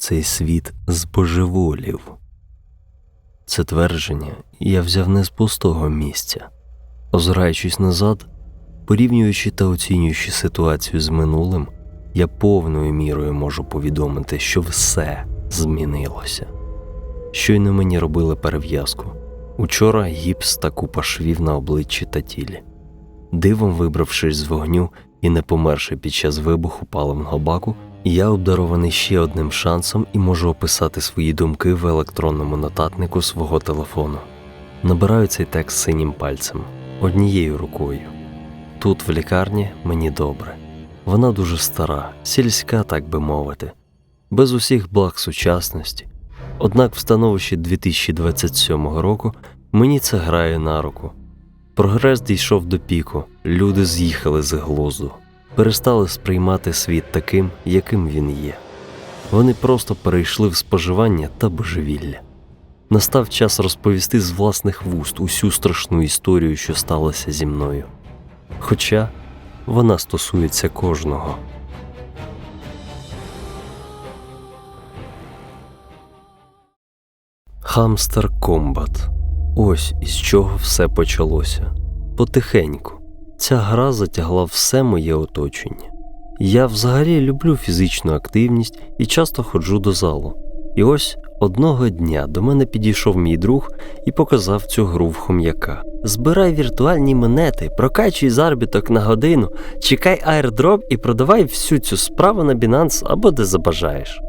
цей світ збожеволів. Це твердження я взяв не з пустого місця, озираючись назад, порівнюючи та оцінюючи ситуацію з минулим, я повною мірою можу повідомити, що все змінилося. Щойно мені робили перев'язку. Учора гіпс та купа швів на обличчі та тілі. Дивом вибравшись з вогню і не померши під час вибуху паливного баку, я обдарований ще одним шансом і можу описати свої думки в електронному нотатнику свого телефону. Набираю цей текст синім пальцем, однією рукою. Тут, в лікарні, мені добре. Вона дуже стара, сільська, так би мовити, без усіх благ сучасності. Однак в становищі 2027 року мені це грає на руку. Прогрес дійшов до піку, люди з'їхали з глузду, перестали сприймати світ таким, яким він є. Вони просто перейшли в споживання та божевілля. Настав час розповісти з власних вуст усю страшну історію, що сталося зі мною. Хоча вона стосується кожного. Хамстер Комбат. Ось із чого все почалося. Потихеньку. Ця гра затягла все моє оточення. Я взагалі люблю фізичну активність і часто ходжу до залу. І ось одного дня до мене підійшов мій друг і показав цю гру в хом'яка. Збирай віртуальні монети, прокачуй заробіток на годину, чекай аірдроп і продавай всю цю справу на Binance або де забажаєш.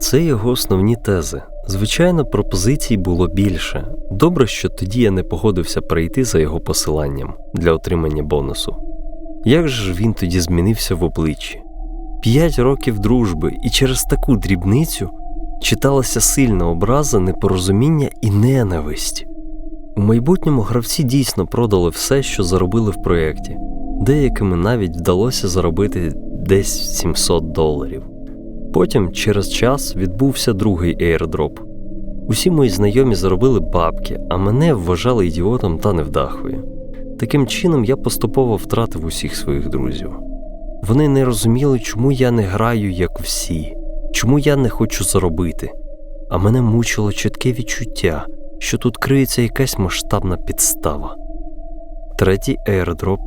Це його основні тези. Звичайно, пропозицій було більше. Добре, що тоді я не погодився перейти за його посиланням для отримання бонусу. Як же ж він тоді змінився в обличчі? П'ять років дружби, і через таку дрібницю читалася сильна образа, непорозуміння і ненависть. У майбутньому гравці дійсно продали все, що заробили в проєкті, деякими навіть вдалося заробити десь 700 доларів. Потім, через час, відбувся другий ейрдроп. Усі мої знайомі заробили бабки, а мене вважали ідіотом та невдахою. Таким чином, я поступово втратив усіх своїх друзів. Вони не розуміли, чому я не граю, як всі, чому я не хочу заробити, а мене мучило чітке відчуття, що тут криється якась масштабна підстава. Третій ейрдроп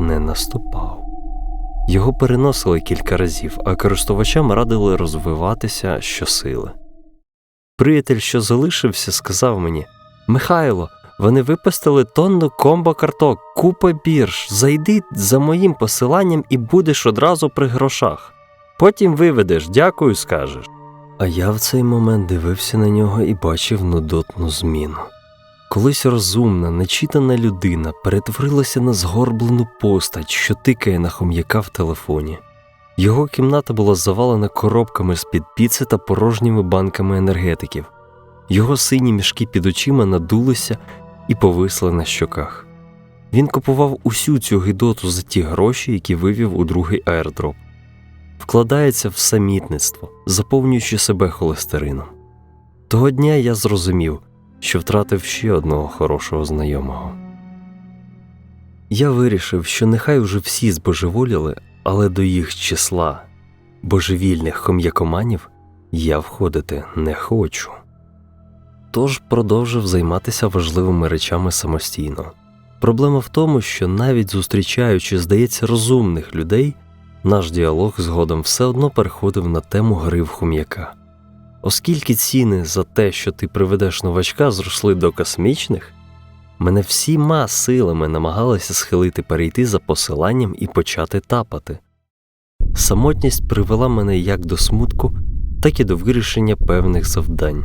не наступав. Його переносили кілька разів, а користувачам радили розвиватися щосили. Приятель, що залишився, сказав мені Михайло, вони випустили тонну комбо карток, купа бірж. Зайди за моїм посиланням і будеш одразу при грошах. Потім виведеш, дякую, скажеш. А я в цей момент дивився на нього і бачив нудотну зміну. Колись розумна, нечитана людина перетворилася на згорблену постать, що тикає на хом'яка в телефоні. Його кімната була завалена коробками з-під піци та порожніми банками енергетиків. Його сині мішки під очима надулися і повисли на щоках. Він купував усю цю гидоту за ті гроші, які вивів у другий аердроп, вкладається в самітництво, заповнюючи себе холестерином. Того дня я зрозумів що втратив ще одного хорошого знайомого. Я вирішив, що нехай уже всі збожеволіли, але до їх числа божевільних хом'якоманів я входити не хочу. Тож продовжив займатися важливими речами самостійно. Проблема в тому, що навіть зустрічаючи, здається, розумних людей, наш діалог згодом все одно переходив на тему гри в хом'яка. Оскільки ціни за те, що ти приведеш новачка, зросли до космічних, мене всіма силами намагалися схилити перейти за посиланням і почати тапати. Самотність привела мене як до смутку, так і до вирішення певних завдань.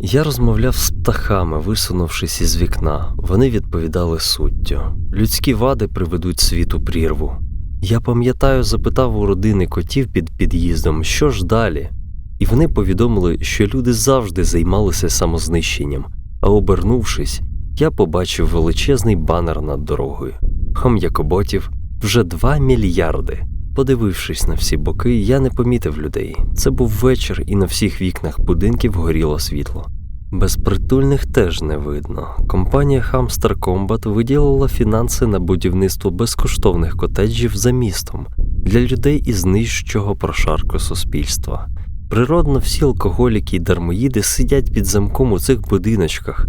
Я розмовляв з птахами, висунувшись із вікна, вони відповідали суттю. Людські вади приведуть світу прірву. Я пам'ятаю, запитав у родини котів під під'їздом, що ж далі і вони повідомили, що люди завжди займалися самознищенням, а обернувшись, я побачив величезний банер над дорогою. Хом'якоботів вже 2 мільярди. Подивившись на всі боки, я не помітив людей. Це був вечір, і на всіх вікнах будинків горіло світло. Безпритульних теж не видно. Компанія Hamster Combat виділила фінанси на будівництво безкоштовних котеджів за містом для людей із нижчого прошарку суспільства. Природно, всі алкоголіки і дармоїди сидять під замком у цих будиночках,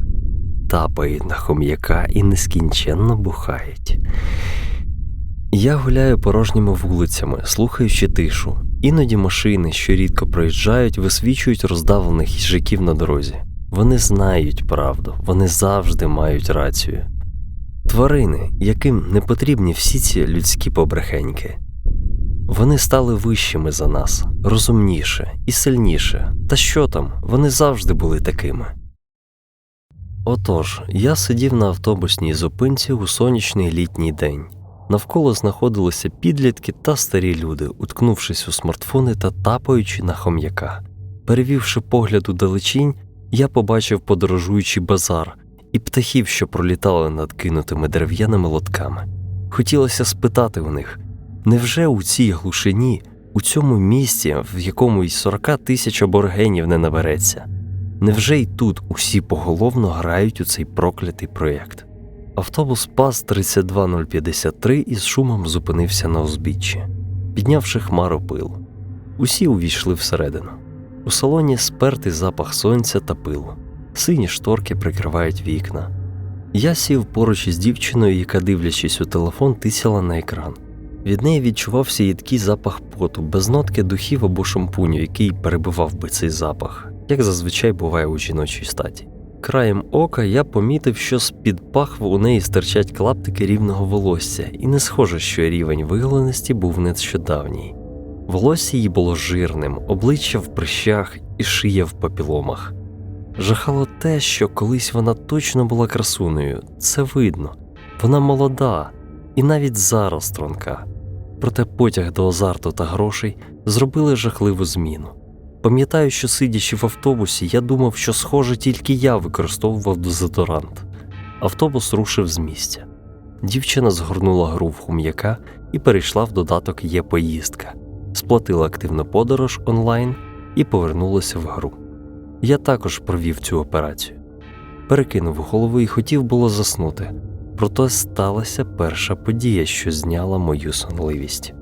тапають на хом'яка і нескінченно бухають. Я гуляю порожніми вулицями, слухаючи тишу. Іноді машини, що рідко проїжджають, висвічують роздавлених їжаків на дорозі. Вони знають правду, вони завжди мають рацію. Тварини, яким не потрібні всі ці людські побрехеньки. Вони стали вищими за нас, розумніше і сильніше. Та що там, вони завжди були такими. Отож, я сидів на автобусній зупинці у сонячний літній день. Навколо знаходилися підлітки та старі люди, уткнувшись у смартфони та тапаючи на хом'яка. Перевівши погляд у далечінь, я побачив подорожуючий базар і птахів, що пролітали над кинутими дерев'яними лотками. Хотілося спитати у них, невже у цій глушині, у цьому місті, в якому й 40 тисяч аборигенів не набереться, невже й тут усі поголовно грають у цей проклятий проєкт? Автобус ПАЗ 32053 із шумом зупинився на узбіччі, піднявши хмару пилу. Усі увійшли всередину. У салоні спертий запах сонця та пилу. Сині шторки прикривають вікна. Я сів поруч із дівчиною, яка, дивлячись у телефон, тисяла на екран. Від неї відчувався їдкий запах поту, без нотки духів або шампуню, який перебивав би цей запах, як зазвичай буває у жіночій статі. Краєм ока я помітив, що з-під пахв у неї стирчать клаптики рівного волосся, і не схоже, що рівень виголеності був нещодавній. Волосся її було жирним, обличчя в прищах і шия в папіломах. Жахало те, що колись вона точно була красунею, це видно. Вона молода і навіть зараз тронка. Проте потяг до азарту та грошей зробили жахливу зміну. Пам'ятаю, що сидячи в автобусі, я думав, що, схоже, тільки я використовував дезодорант. Автобус рушив з місця. Дівчина згорнула гру в хум'яка і перейшла в додаток Є поїздка, сплатила активну подорож онлайн і повернулася в гру. Я також провів цю операцію. Перекинув голову і хотів було заснути, проте сталася перша подія, що зняла мою сонливість.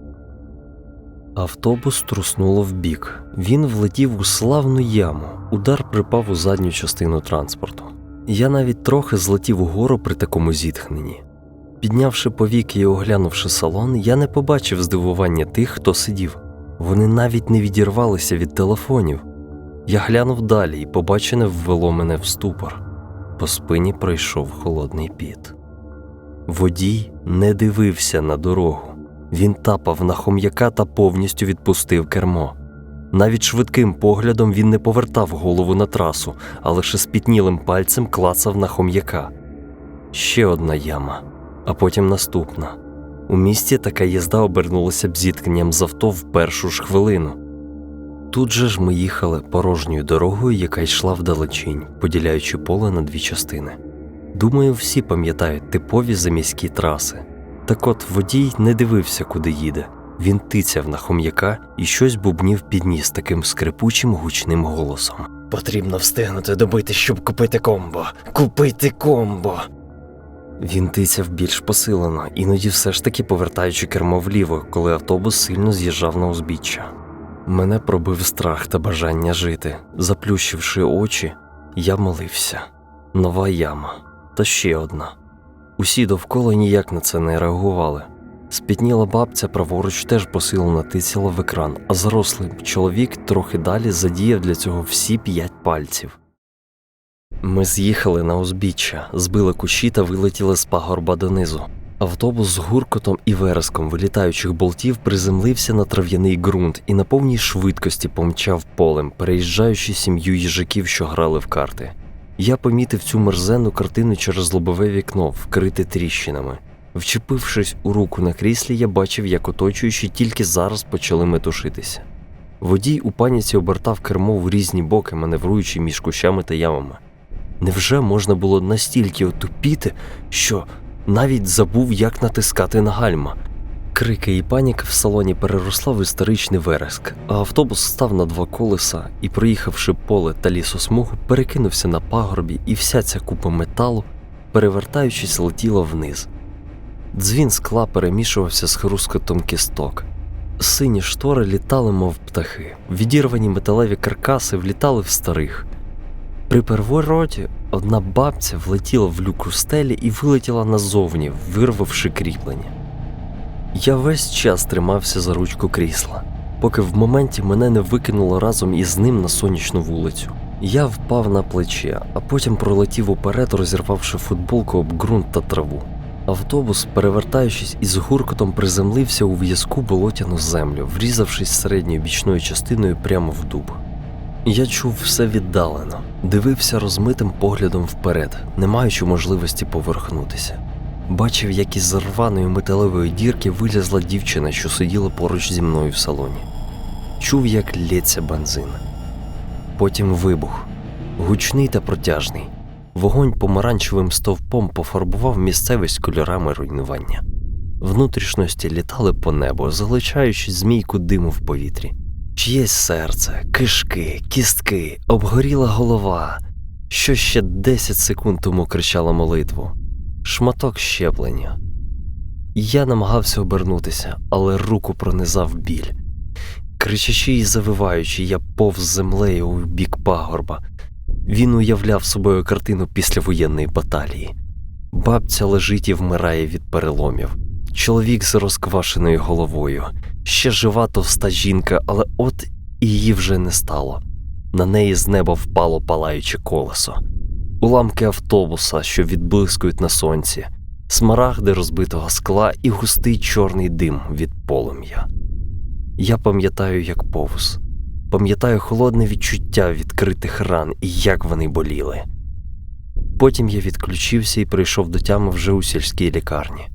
Автобус труснуло вбік. Він влетів у славну яму. Удар припав у задню частину транспорту. Я навіть трохи злетів угору при такому зітхненні. Піднявши повіки і оглянувши салон, я не побачив здивування тих, хто сидів. Вони навіть не відірвалися від телефонів. Я глянув далі і побачене ввело мене в ступор. По спині пройшов холодний піт. Водій не дивився на дорогу. Він тапав на хом'яка та повністю відпустив кермо. Навіть швидким поглядом він не повертав голову на трасу, а лише спітнілим пальцем клацав на хом'яка. Ще одна яма, а потім наступна. У місті така їзда обернулася б зіткненням з авто в першу ж хвилину. Тут же ж ми їхали порожньою дорогою, яка йшла вдалечінь, поділяючи поле на дві частини. Думаю, всі пам'ятають типові заміські траси. Так от водій не дивився, куди їде. Він тицяв на хом'яка і щось бубнів під ніс таким скрипучим гучним голосом. Потрібно встигнути добити, щоб купити комбо. Купити комбо. Він тицяв більш посилено, іноді все ж таки повертаючи кермо вліво, коли автобус сильно з'їжджав на узбіччя. Мене пробив страх та бажання жити. Заплющивши очі, я молився. Нова яма, та ще одна. Усі довкола ніяк на це не реагували. Спітніла бабця праворуч теж посилено тицяла в екран, а зарослий чоловік трохи далі задіяв для цього всі п'ять пальців. Ми з'їхали на узбіччя, збили кущі та вилетіли з пагорба донизу. Автобус з гуркотом і вереском вилітаючих болтів приземлився на трав'яний ґрунт і на повній швидкості помчав полем, переїжджаючи сім'ю їжаків, що грали в карти. Я помітив цю мерзенну картину через лобове вікно, вкрите тріщинами. Вчепившись у руку на кріслі, я бачив, як оточуючі тільки зараз почали метушитися. Водій у паніці обертав кермо в різні боки, маневруючи між кущами та ямами. Невже можна було настільки отупіти, що навіть забув, як натискати на гальма? Крики і паніка в салоні переросла в історичний вереск, а автобус став на два колеса і, проїхавши поле та лісосмугу, перекинувся на пагорбі, і вся ця купа металу, перевертаючись, летіла вниз. Дзвін скла перемішувався з хрускотом кісток. Сині штори літали, мов птахи, відірвані металеві каркаси влітали в старих. При первороті одна бабця влетіла в люк у стелі і вилетіла назовні, вирвавши кріплення. Я весь час тримався за ручку крісла, поки в моменті мене не викинуло разом із ним на сонячну вулицю. Я впав на плече, а потім пролетів уперед, розірвавши футболку об ґрунт та траву. Автобус, перевертаючись із гуркотом, приземлився у в'язку болотяну землю, врізавшись середньою бічною частиною прямо в дуб. Я чув все віддалено, дивився розмитим поглядом вперед, не маючи можливості поверхнутися. Бачив, як із рваної металевої дірки вилізла дівчина, що сиділа поруч зі мною в салоні. Чув, як лється бензин. Потім вибух, гучний та протяжний. Вогонь помаранчевим стовпом пофарбував місцевість кольорами руйнування. Внутрішності літали по небу, залишаючи змійку диму в повітрі. Чиєсь серце, кишки, кістки, обгоріла голова, що ще 10 секунд тому кричала молитву, шматок щеплення. Я намагався обернутися, але руку пронизав біль. Кричачи і завиваючи, я повз землею у бік пагорба. Він уявляв собою картину післявоєнної баталії. Бабця лежить і вмирає від переломів. Чоловік з розквашеною головою, ще жива товста жінка, але от її вже не стало. На неї з неба впало палаюче колесо, уламки автобуса, що відблискують на сонці, смарагди розбитого скла і густий чорний дим від полум'я. Я пам'ятаю, як повз, пам'ятаю холодне відчуття відкритих ран і як вони боліли. Потім я відключився і прийшов до тями вже у сільській лікарні.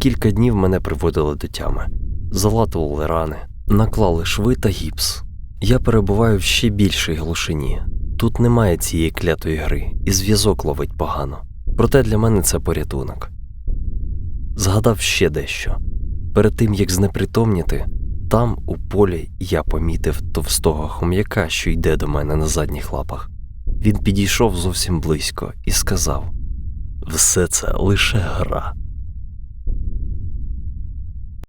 Кілька днів мене приводили до тями, залатували рани, наклали шви та гіпс. Я перебуваю в ще більшій глушині. Тут немає цієї клятої гри, і зв'язок ловить погано. Проте для мене це порятунок. Згадав ще дещо. Перед тим як знепритомніти, там, у полі, я помітив товстого хом'яка, що йде до мене на задніх лапах. Він підійшов зовсім близько і сказав: Все це лише гра.